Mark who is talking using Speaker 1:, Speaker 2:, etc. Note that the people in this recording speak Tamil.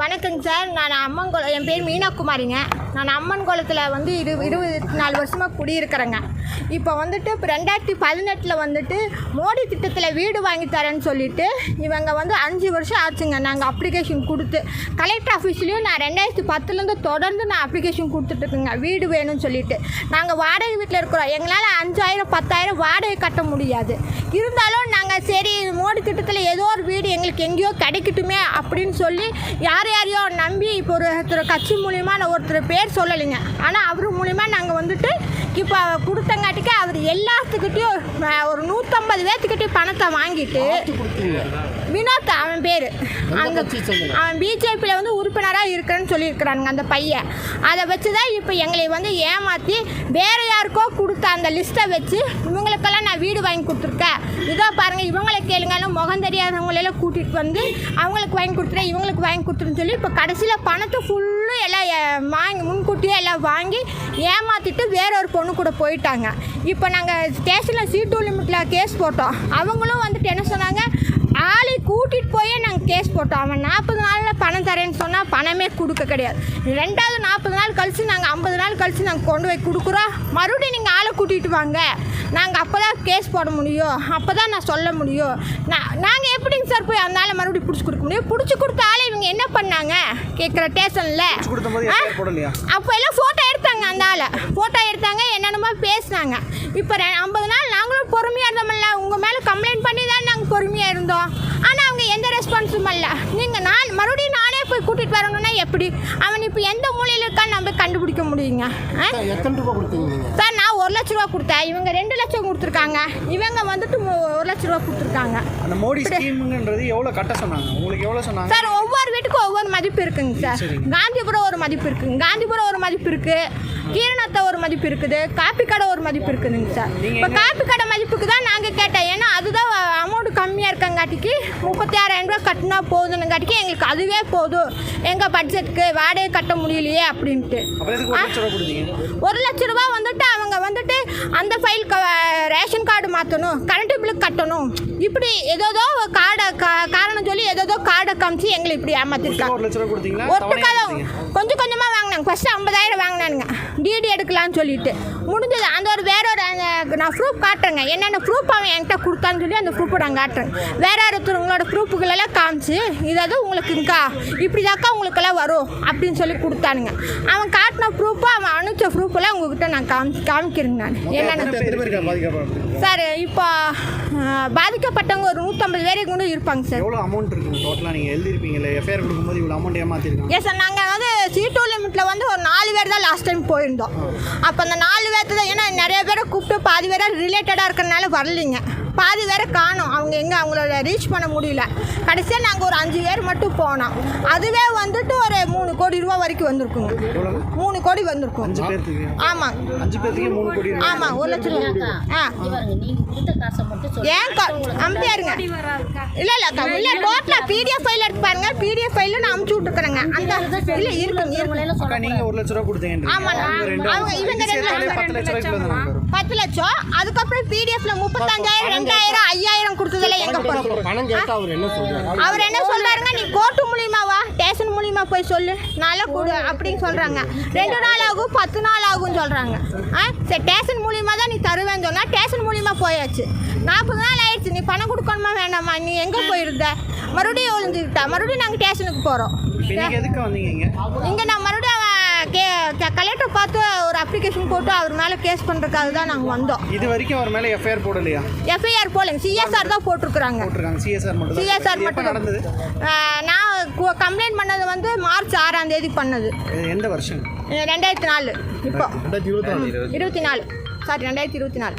Speaker 1: வணக்கங்க சார். நான் அம்மன் குளம் என் பேர் மீனாகுமாரிங்க நான் அம்மன் குளத்தில் வந்து இரு இருபத்தி நாலு வருஷமாக குடியிருக்கிறேங்க. இப்போ வந்துட்டு இப்போ ரெண்டாயிரத்தி பதினெட்டில் வந்துட்டு மோடி திட்டத்தில் வீடு வாங்கி தரேன்னு சொல்லிட்டு இவங்க வந்து அஞ்சு வருஷம் ஆச்சுங்க. நாங்கள் அப்ளிகேஷன் கொடுத்து கலெக்டர் ஆஃபீஸ்லேயும் நான் ரெண்டாயிரத்தி பத்துலேருந்து தொடர்ந்து நான் அப்ளிகேஷன் கொடுத்துட்ருக்குங்க வீடு வேணும்னு சொல்லிட்டு. நாங்கள் வாடகை வீட்டில் இருக்கிறோம். எங்களால் அஞ்சாயிரம் பத்தாயிரம் வாடகை கட்ட முடியாது. இருந்தாலும் நாங்கள் சரி மோடி திட்டத்தில் ஏதோ ஒரு வீடு எங்களுக்கு எங்கேயோ கிடைக்கட்டுமே அப்படின்னு சொல்லி யார் யாரையோ நம்பி இப்போ ஒரு ஒருத்தர் கட்சி மூலிமா நான் ஒருத்தர் பேர் சொல்லலைங்க. ஆனால் அவர் மூலிமா நாங்கள் வந்துட்டு இப்போ கொடுத்தங்காட்டிக்கு அவர் எல்லாத்துக்கிட்டையும் ஒரு நூற்றம்பது பேர்த்துக்கிட்டையும் பணத்தை வாங்கிட்டு வினோத் அவன் பேர். அங்கே அவன் பிஜேபியில் வந்து உறுப்பினராக இருக்கிறேன்னு சொல்லியிருக்கிறானுங்க அந்த பையன். அதை வச்சு தான் இப்போ எங்களை வந்து ஏமாற்றி வேறு யாருக்கோ கொடுத்த அந்த லிஸ்ட்டை வச்சு இவங்களுக்கெல்லாம் நான் வீடு வாங்கி கொடுத்துருக்கேன். இதோ பாருங்கள் இவங்களை கேளுங்கன்னு முகம் தெரியாதவங்களெல்லாம் கூட்டிகிட்டு வந்து அவங்களுக்கு வாங்கி கொடுத்துறேன் இவங்களுக்கு வாங்கி கொடுத்துருன்னு சொல்லி இப்போ கடைசியில் பணத்தை ஃபுல்லும் எல்லாம் வாங்கி முன்கூட்டியே எல்லாம் வாங்கி ஏமாற்றிட்டு வேற ஒரு பொண்ணு கூட போயிட்டாங்க. இப்போ நாங்கள் ஸ்டேஷனில் சீட்டு லிமிட்டில் கேஸ் போட்டோம். அவங்களும் வந்துட்டு என்ன சொன்னாங்க? ஆளை கூட்டிகிட்டு போயே நாங்கள் கேஸ் போட்டோம். அவன் நாற்பது நாளில் பணம் தரேன்னு சொன்னால் பணமே கொடுக்க கிடையாது. ரெண்டாவது நாற்பது நாள் கழித்து நாங்கள் ஐம்பது நாள் கழித்து நாங்கள் கொண்டு போய் கொடுக்குறோம். மறுபடியும் நீங்கள் ஆளை கூட்டிகிட்டு வாங்க. நாங்கள் அப்போ தான் கேஸ் போட முடியும். அப்போ தான் நான் சொல்ல முடியும். நான் நாங்கள் எப்படிங்க சார் போய் ஆளை மறுபடியும் பிடிச்சி கொடுக்க முடியும்? பிடிச்சி கொடுத்த ஆளை இவங்க என்ன பண்ணாங்க? கேட்குற ஸ்டேஷனில் அப்போ எல்லாம் ஃபோட்டோ எடுத்தாங்க அந்த ஆளை. ஃபோட்டோ எடுத்தாங்க என்னென்னமோ பேசுனாங்க. இப்போ ஐம்பது நாள் நாங்களும் பொறுமையாக இருந்தோம்ல உங்கள் மேலே கம்ப்ளைண்ட் பண்ணி தான் நாங்கள் பொறுமையாக இருந்தோம். ஆனால் அவங்க எந்த ரெஸ்பான்ஸும் இல்லை நீங்கள் நான் மறுபடியும் நானே போய் கூட்டிகிட்டு வரணும்னா எப்படி? அவன் இப்போ எந்த மூலையில் இருக்கான்னு நம்ம கண்டுபிடிக்க முடியுங்க? சார் நான் ஒரு லட்ச ரூபா கொடுத்தேன். இவங்க ரெண்டு லட்சம் கொடுத்துருக்காங்க. இவங்க வந்துட்டு ஒரு லட்ச ரூபா கொடுத்துருக்காங்க.
Speaker 2: அந்த மோடி ஸ்கீமுங்கன்றது எவ்வளோ கட்ட சொன்னாங்க? உங்களுக்கு எவ்வளோ சொன்னாங்க?
Speaker 1: சார் மதிப்பு இருக்குங்க சார். காந்திபுரம் ஒரு மதிப்பு இருக்குங்க. காந்திபுரம் ஒரு மதிப்பு இருக்கு. கீரணத்தை ஒரு மதிப்பு இருக்குது. காப்பி கடை ஒரு மதிப்பு இருக்குதுங்க சார். இப்போ காப்பி கடை மதிப்புக்கு தான் நாங்கள் கேட்டோம் ஏன்னா அதுதான் அமௌண்ட் கம்மியாக இருக்கங்காட்டிக்கு முப்பத்தி ஆறாயிரம் ரூபாய் கட்டினா போதுனுங்காட்டிக்கு எங்களுக்கு அதுவே போதும். எங்கள் பட்ஜெட்டுக்கு வாடகை கட்ட முடியலையே அப்படின்ட்டு.
Speaker 2: ரூபா
Speaker 1: ஒரு லட்ச ரூபா வந்துட்டு அவங்க வந்துட்டு அந்த ஃபைல் ரேஷன் கார்டு மாற்றணும் கரண்ட் பில்லு கட்டணும். இப்படி ஏதோதோ கார்டை காரணம் சொல்லி ஏதோதோ கார்டை காமிச்சு எங்களை இப்படி ஏமாத்திருக்காங்க
Speaker 2: கொடுத்தீங்க?
Speaker 1: கொஞ்சம் கொஞ்சமாக வாங்கினாங்க. ஃபஸ்ட்டு ஐம்பதாயிரம் வாங்கினானுங்க. டிடி எடுக்கலாம்னு சொல்லிட்டு. முடிஞ்சது. அந்த ஒரு வேற நான் ப்ரூஃப் காட்டுறேங்க. என்னென்ன ப்ரூஃப் அவன் என்கிட்ட கொடுத்தான்னு சொல்லி அந்த ப்ரூஃபை நான் காட்டுறேன். வேற ஒருத்தவங்களோட ப்ரூஃபுகளெல்லாம் காமிச்சு இதாவது உங்களுக்கு இருக்கா? இப்படி தாக்கா உங்களுக்கெல்லாம் வரும் அப்படின்னு சொல்லி கொடுத்தானுங்க. அவன் காட்டின ப்ரூஃபு அவன் அனுப்பிச்ச ப்ரூஃபெல்லாம் உங்ககிட்ட நான் காமி காமிக்கிறேங்க நான். என்னென்ன சார் இப்போ பாதிக்கப்பட்டவங்க ஒரு நூற்றம்பது பேருக்கு கூட இருப்பாங்க சார்.
Speaker 2: எவ்வளோ அமௌண்ட் இருக்குங்க? டோட்டலாக நீங்கள் எழுதிருப்பீங்கல்ல எஃப்ஐஆர் கொடுக்கும்போது இவ்வளோ அமௌண்ட் ஏமாத்திருக்காங்க.
Speaker 1: எஸ் சார் நாங்கள் வந்து சீட்டோ லிமிட்டில் வந்து ஒரு நாலு பேர் தான் லாஸ்ட் டைம் போயிருந்தோம். அப்போ அந்த நாலு பேர்த்து தான் ஏன்னா நிறைய பேரை கூப்பிட்டு பாதி பேராக ரிலேட்டடாக இருக்கிறனால வரலைங்க. பாதி பேரை காணோம். அவங்க எங்கே? அவங்களோட ரீச் பண்ண முடியல. கடைசியாக நாங்கள் ஒரு அஞ்சு பேர் மட்டும் போனோம். அதுவே வந்துட்டு ஒரு மூணு கோடி ரூபா வரைக்கும் வந்திருக்குங்க. மூணு கோடி வந்திருக்கும். ஆமாம். ஆமாம் ஒரு லட்சம் ரூபா. ஆ.
Speaker 3: பாருங்க நீங்க கொடுத்த காசை மட்டும் சொல்லி
Speaker 1: ஏன் கா- அமைதியா இருங்க. இல்ல இல்ல அக்கா, இல்ல டோட்டலா பிடிஎஃப் ஃபைல் எடுத்து பாருங்க. பிடிஎஃப் ஃபைல் நான் அமுச்சு விட்டுருக்கேங்க அந்த இல்ல இருக்குங்க இருக்கு
Speaker 2: அக்கா நீங்கள் ஒரு லட்ச ரூபா கொடுத்தீங்க
Speaker 1: ஆமா, நான்- அவங்க இவங்க
Speaker 2: பத்து
Speaker 1: லட்சம்? அதுக்கப்புறம் பிடிஎஃப்ல முப்பத்தஞ்சாயிரம் ரெண்டாயிரம் ஐயாயிரம் கொடுத்ததுல எங்க போறோம்
Speaker 4: அவர் என்ன
Speaker 1: சொல்றாருங்க நீ கோர்ட்டு மூலியமா வா ஸ்டேஷன் மூலியமா போய் சொல்லு. நல்லா கொடு அப்படின்னு சொல்றாங்க. ரெண்டு நாள் ஆகும் பத்து நாள் ஆகும் சொல்றாங்க. ஆ? சரி ஸ்டேஷன் மூலியமா தான் நீ தருவேன்னு சொன்னா ஸ்டேஷன் மூலியமா போயாச்சு. நாற்பது நாள் ஆயிடுச்சு நீ பணம் கொடுக்கணுமா வேண்டாமா நீ எங்க போயிருந்த? மறுபடியும் விழுந்துக்கிட்டா மறுபடியும் நாங்கள் ஸ்டேஷனுக்கு
Speaker 2: வந்தீங்க இங்கே
Speaker 1: நான் மறுபடியும் கே கலெக்டர் பார்த்து ஒரு அப்ளிகேஷன் போட்டு அவர் மேலே கேஸ் பண்ணுறதுக்காக தான் நாங்கள் வந்தோம்.
Speaker 2: இது வரைக்கும் அவர் மேலே எஃப்ஐஆர் போடலையா?
Speaker 1: எஃப்ஐஆர் போலங்க சிஎஸ்ஆர் தான் போட்டிருக்குறாங்க.
Speaker 2: சிஎஸ்ஆர் மட்டும் தான்.
Speaker 1: சிஎஸ்ஆர் மட்டும்
Speaker 2: நடந்தது?
Speaker 1: நான் கம்ப்ளைண்ட் பண்ணது வந்து மார்ச் ஆறாம் தேதி பண்ணது.
Speaker 2: எந்த வருஷம்?
Speaker 1: ரெண்டாயிரத்தி நாலு. இப்போ.
Speaker 4: இருபத்தி நாலு.
Speaker 1: சாரி ரெண்டாயிரத்தி இருபத்தி நாலு.